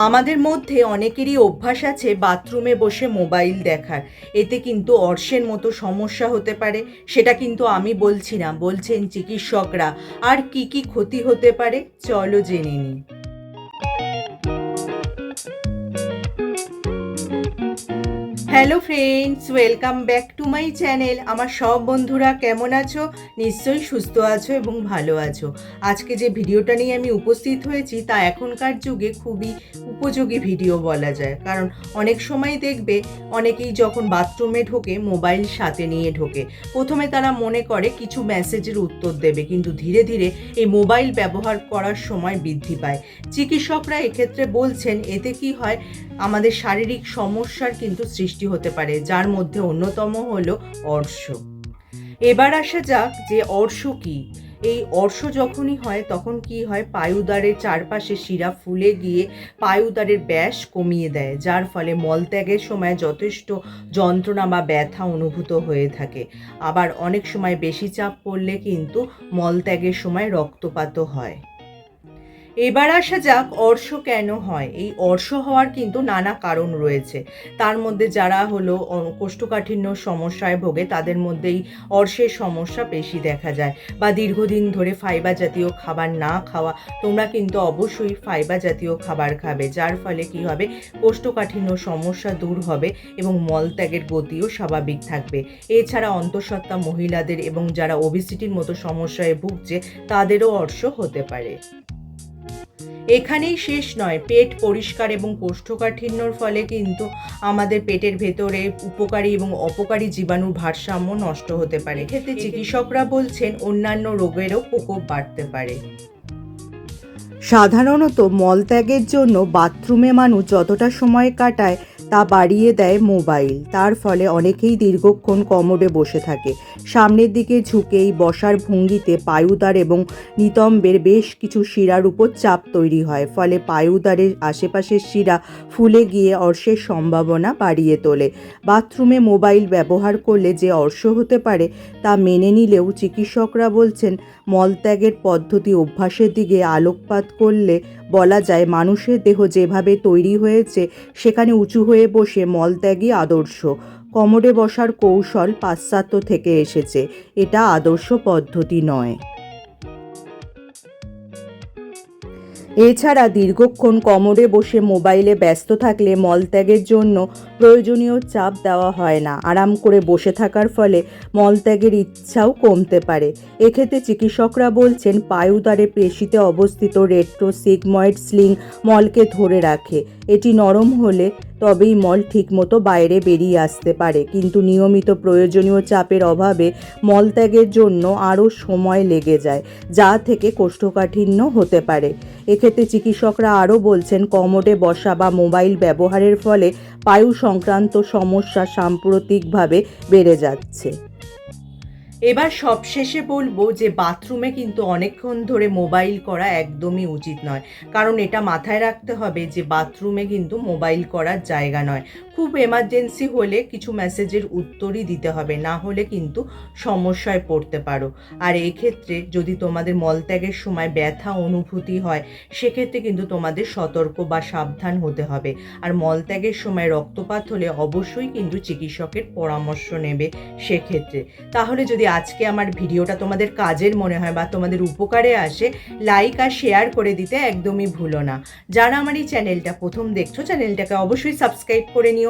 আমাদের মধ্যে অনেকেরই অভ্যাস আছে বাথরুমে বসে মোবাইল দেখার। এতে কিন্তু অর্শের মতো সমস্যা হতে পারে, সেটা কিন্তু আমি বলছি না। বলছেন চিকিৎসকরা। আর কি কি ক্ষতি হতে পারে? চলো জেনে নিই। Hello friends welcome back to my channel আমার সব বন্ধুরা কেমন আছো? নিশ্চয়ই সুস্থ আছো এবং ভালো আছো। আজকে যে ভিডিওটা নিয়ে আমি উপস্থিত হয়েছি, তা এখনকার যুগে খুবই উপযোগী ভিডিও বলা যায়। কারণ অনেক সময় দেখবে, অনেকেই যখন বাথরুমে ঢোকে, মোবাইল সাথে নিয়ে ঢোকে। প্রথমে তারা মনে করে কিছু মেসেজের উত্তর দেবে, কিন্তু ধীরে ধীরে এই মোবাইল ব্যবহার করার সময় বৃদ্ধি পায়। চিকিৎসকরা এক্ষেত্রে বলছেন, এতে কি হয়? আমাদের শারীরিক সমস্যার কিন্তু সৃষ্টি হতে পারে, যার মধ্যে অন্যতম হল অর্শ। এবার আসা যাক যে অর্শ কি। এই অর্শ যখনই হয়, তখন কি হয়? পায়ুদারের চারপাশে শিরা ফুলে গিয়ে পায়ুদারের ব্যাস কমিয়ে দেয়, যার ফলে মলত্যাগের সময় যথেষ্ট যন্ত্রণা বা ব্যথা অনুভূত হয়ে থাকে। আবার অনেক সময় বেশি চাপ পড়লে কিন্তু মলত্যাগের সময় রক্তপাতও হয়। এবার আসা যাক অর্শ কেন হয়। এই অর্শ হওয়ার কিন্তু নানা কারণ রয়েছে। তার মধ্যে যারা হলো কোষ্ঠকাঠিন্য সমস্যায় ভোগে, তাদের মধ্যেই অর্শের সমস্যা বেশি দেখা যায়। বা দীর্ঘদিন ধরে ফাইবার জাতীয় খাবার না খাওয়া, তোমরা কিন্তু অবশ্যই ফাইবার জাতীয় খাবার খাবে। যার ফলে কি হবে? কোষ্ঠকাঠিন্য সমস্যা দূর হবে এবং মলত্যাগের গতিও স্বাভাবিক থাকবে। এছাড়া অন্তঃসত্ত্বা মহিলাদের এবং যারা ওবিসিটির মতো সমস্যায় ভুগছে, তাদেরও অর্শ হতে পারে। এখানেই শেষ নয়। পেট পরিষ্কার এবং কোষ্ঠকাঠিন্যর ফলে কিন্তু আমাদের পেটের ভেতরে উপকারী এবং অপকারী জীবাণুর ভারসাম্য নষ্ট হতে পারে। ক্ষেত্রে চিকিৎসকরা বলছেন অন্যান্য রোগেরও প্রকোপ বাড়তে পারে। সাধারণত মলত্যাগের জন্য বাথরুমে মানুষ যতটা সময় কাটায় তা বাড়িয়ে দেয় মোবাইল। তার ফলে অনেকেই দীর্ঘক্ষণ কমোডে বসে থাকে। সামনের দিকে ঝুঁকেই বসার ভঙ্গিতে পায়ুদার এবং নিতম্বের বেশ কিছু শিরার উপর চাপ তৈরি হয়। ফলে পায়ুদারের আশেপাশের শিরা ফুলে গিয়ে অর্শের সম্ভাবনা বাড়িয়ে তোলে। বাথরুমে মোবাইল ব্যবহার করলে যে অর্শ হতে পারে তা মেনে নিলেও চিকিৎসকরা বলছেন, মলত্যাগের পদ্ধতি অভ্যাসের দিকে আলোকপাত করলে বলা যায় মানুষের দেহ যেভাবে তৈরি হয়েছে, সেখানে উঁচু হয়ে বসে মলত্যাগী আদর্শ। কমোডে বসার কৌশল পাশ্চাত্য থেকে এসেছে। এটা আদর্শ পদ্ধতি নয়। এছাড়া দীর্ঘক্ষণ কমরে বসে মোবাইলে ব্যস্ত থাকলে মলত্যাগের জন্য প্রয়োজনীয় চাপ দেওয়া হয় না। আরাম করে বসে থাকার ফলে মলত্যাগের ইচ্ছাও কমতে পারে। এক্ষেত্রে চিকিৎসকরা বলছেন, পায়ুদারে পেশিতে অবস্থিত রেট্রোসিগময়েড স্লিং মলকে ধরে রাখে। এটি নরম হলে তবেই মল ঠিকমতো বাইরে বেরিয়ে আসতে পারে। কিন্তু নিয়মিত প্রয়োজনীয় চাপের অভাবে মলত্যাগের জন্য আরও সময় লেগে যায়, যা থেকে কোষ্ঠকাঠিন্য হতে পারে। এক্ষেত্রে চিকিৎসকরা আরও বলছেন, কমোডে বসা বা মোবাইল ব্যবহারের ফলে পায়ু সংক্রান্ত সমস্যা সাম্প্রতিকভাবে বেড়ে যাচ্ছে। এবার সবশেষে বলব যে, বাথরুমে কিন্তু অনেকক্ষণ ধরে মোবাইল করা একদমই উচিত নয়। কারণ এটা মাথায় রাখতে হবে যে, বাথরুমে কিন্তু মোবাইল করার জায়গা নয়। খুব এমার্জেন্সি হলে কিছু মেসেজের উত্তরই দিতে হবে, না হলে কিন্তু সমস্যায় পড়তে পারো। আর এক্ষেত্রে যদি তোমাদের মলত্যাগের সময় ব্যথা অনুভূতি হয়, সেক্ষেত্রে কিন্তু তোমাদের সতর্ক বা সাবধান হতে হবে। আর মলত্যাগের সময় রক্তপাত হলে অবশ্যই কিন্তু চিকিৎসকের পরামর্শ নেবে সেক্ষেত্রে। তাহলে যদি আজকে আমার ভিডিওটা তোমাদের কাজের মনে হয় বা তোমাদের উপকারে আসে লাইক আর শেয়ার করে দিতে একদমই ভুলো না। যারা আমার এই চ্যানেলটা প্রথম দেখছ চ্যানেলটাকে অবশ্যই সাবস্ক্রাইব করে নিও।